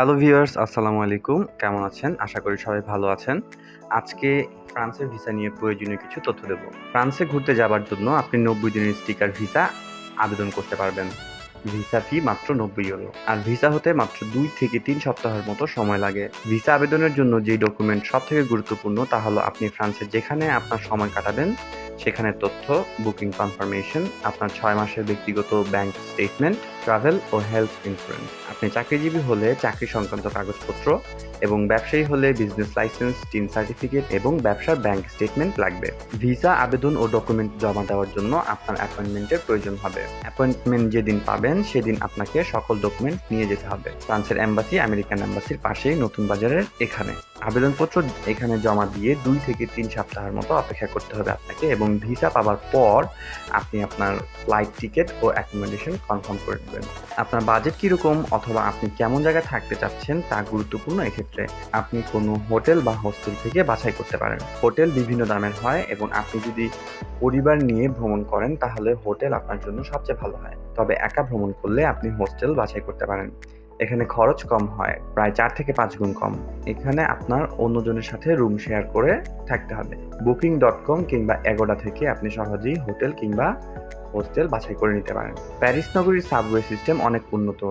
Hello viewers আসসালামু আলাইকুম। কেমন আছেন? আশা করি সবাই ভালো আছেন। আজকে ফ্রান্সের ভিসা নিয়ে প্রয়োজনীয় কিছু তথ্য দেব। ফ্রান্সে ঘুরতে যাবার জন্য আপনি নব্বই দিনের স্টিকার ভিসা আবেদন করতে পারবেন। ভিসা ফি মাত্র নব্বই ইউরো আর ভিসা হতে মাত্র দুই থেকে তিন সপ্তাহের মতো সময় লাগে। ভিসা আবেদনের জন্য যে ডকুমেন্ট সব থেকে গুরুত্বপূর্ণ তা হলো আপনি ফ্রান্সে যেখানে আপনার সময় কাটাবেন সেখানের তথ্য বুকিং কনফার্মেশন আপনার ছয় মাসের ব্যক্তিগত ব্যাংক স্টেটমেন্ট ট্রাভেল ও হেলথ ইন্স্যুরেন্স আপনি চাকরিজীবী হলে চাকরি সংক্রান্ত কাগজপত্র এবং ব্যবসায়ী হলে বিজনেস লাইসেন্স টিন সার্টিফিকেট এবং ব্যবসার ব্যাংক স্টেটমেন্ট লাগবে। ভিসা, আবেদন ও ডকুমেন্ট জমা দেওয়ার জন্য আপনার অ্যাপয়েন্টমেন্টের প্রয়োজন হবে। অ্যাপয়েন্টমেন্ট যেদিন পাবেন, সেদিন আপনাকে সকল ডকুমেন্ট নিয়ে যেতে হবে। ফ্রান্সের এম্বাসি আমেরিকান এম্বাসির পাশেই নতুন বাজারের এখানে। আবেদনপত্র এখানে জমা দিয়ে দুই থেকে তিন সপ্তাহের মতো অপেক্ষা করতে হবে আপনাকে এবং ভিসা পাওয়ার পর আপনি আপনার ফ্লাইট টিকিট ও অ্যাকোমোডেশন কনফার্ম করে নেবেন। আপনার বাজেট কীরকম অথবা আপনি কেমন জায়গায় থাকতে চাচ্ছেন তা গুরুত্বপূর্ণ এক্ষেত্রে আপনি কোনো হোটেল বা হোস্টেল থেকে বাছাই করতে পারেন। হোটেল বিভিন্ন দামের হয় এবং আপনি যদি পরিবার নিয়ে ভ্রমণ করেন তাহলে হোটেল আপনার জন্য সবচেয়ে ভালো হয়। তবে একা ভ্রমণ করলে আপনি হোস্টেল বাছাই করতে পারেন। এখানে খরচ কম হয়, প্রায় চার থেকে পাঁচ গুণ কম। এখানে আপনার অন্যজনের সাথে রুম শেয়ার করে থাকতে হবে। বুকিং ডট কম কিংবা এগোডা থেকে আপনি সহজেই হোটেল কিংবা হোস্টেল বাছাই করে নিতে পারেন। প্যারিস নগরীর সাবওয়ে সিস্টেম অনেক উন্নত।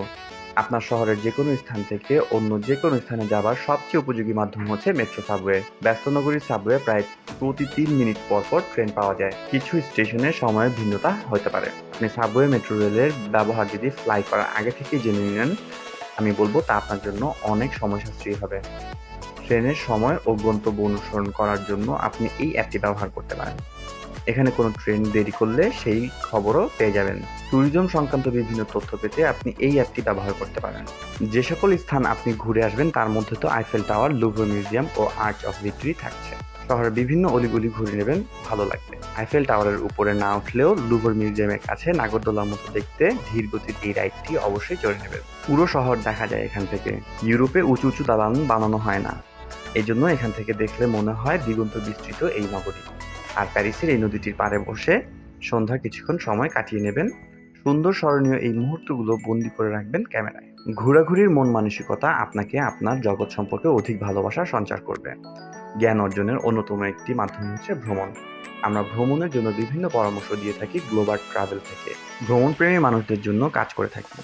আপনার শহরের যে কোনো স্থান থেকে অন্য যে কোনো স্থানে যাবার সবচেয়ে উপযোগী মাধ্যম হচ্ছে মেট্রো সাবওয়ে ব্যস্ত নগরীর সাবওয়ে প্রায় প্রতি তিন মিনিট পর পর ট্রেন পাওয়া যায়। কিছু স্টেশনে সময়ের ভিন্নতা হতে পারে। আপনি সাবওয়ে মেট্রো রেলের ব্যবহার যদি ফ্লাই করার আগে থেকেই জেনে নেন আমি বলব তা আপনার জন্য অনেক সময় সাশ্রয়ী হবে। ট্রেনের সময় ও গন্তব্য অনুসরণ করার জন্য আপনি এই অ্যাপটি ব্যবহার করতে পারেন। এখানে কোনো ট্রেন দেরি করলে সেই খবরও পেয়ে যাবেন। ট্যুরিজম সংক্রান্ত বিভিন্ন তথ্য পেতে আপনি এই অ্যাপটি ব্যবহার করতে পারেন। যে সকল স্থান আপনি ঘুরে আসবেন তার মধ্যে তো আইফেল টাওয়ার লুভর মিউজিয়াম ও আর্চ অফ ভিক্টরি থাকছে। শহরের বিভিন্ন অলিগুলি ঘুরে নেবেন, ভালো লাগবে। আইফেল টাওয়ারের উপরে না উঠলেও লুভর মিউজিয়ামের কাছে নাগরদোলার মতো দেখতে ধীর গতির এই রাইডটি অবশ্যই চড়ে নেবেন। পুরো শহর দেখা যায় এখান থেকে। ইউরোপে উঁচু উঁচু দালান বানানো হয় না। এই জন্য এখান থেকে দেখলে মনে হয় দিগন্ত বিস্তৃত এই নগরী। আর প্যারিসের এই নদীটির পাড়ে বসে সন্ধ্যা কিছুক্ষণ সময় কাটিয়ে নেবেন। সুন্দর স্মরণীয় এই মুহূর্তগুলো বন্দি করে রাখবেন ক্যামেরায়। ঘোরাঘুরির মন মানসিকতা আপনাকে আপনার জগৎ সম্পর্কে অধিক ভালোবাসা সঞ্চার করবে। জ্ঞান অর্জনের অন্যতম একটি মাধ্যম হচ্ছে ভ্রমণ। আমরা ভ্রমণের জন্য বিভিন্ন পরামর্শ দিয়ে থাকি গ্লোবাল ট্রাভেল থেকে। ভ্রমণপ্রেমী মানুষদের জন্য কাজ করে থাকি।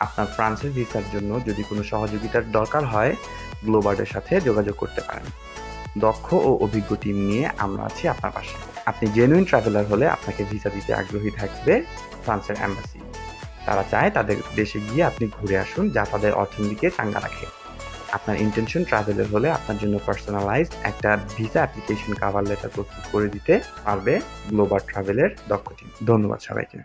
আপনার ফ্রান্সের ভিসার জন্য যদি কোনো সহযোগিতার দরকার হয় গ্লোবার্ডের সাথে যোগাযোগ করতে পারেন। দক্ষ ও অভিজ্ঞ টিম নিয়ে আমরা আছি আপনার পাশে। আপনি জেনুইন ট্রাভেলার হলে আপনাকে ভিসা দিতে আগ্রহী থাকবে ফ্রান্সের অ্যাম্বাসি তারা চায় তাদের দেশে গিয়ে আপনি ঘুরে আসুন যা তাদের অর্থনীতিকে চাঙ্গা রাখে। আপনার ইন্টেনশন ট্রাভেলের হলে আপনার জন্য পার্সোনালাইজড একটা ভিসা অ্যাপ্লিকেশন কাভার লেটার প্রস্তুত করে দিতে পারবে গ্লোবাল ট্রাভেলের দক্ষ টিম ধন্যবাদ সবাইকে।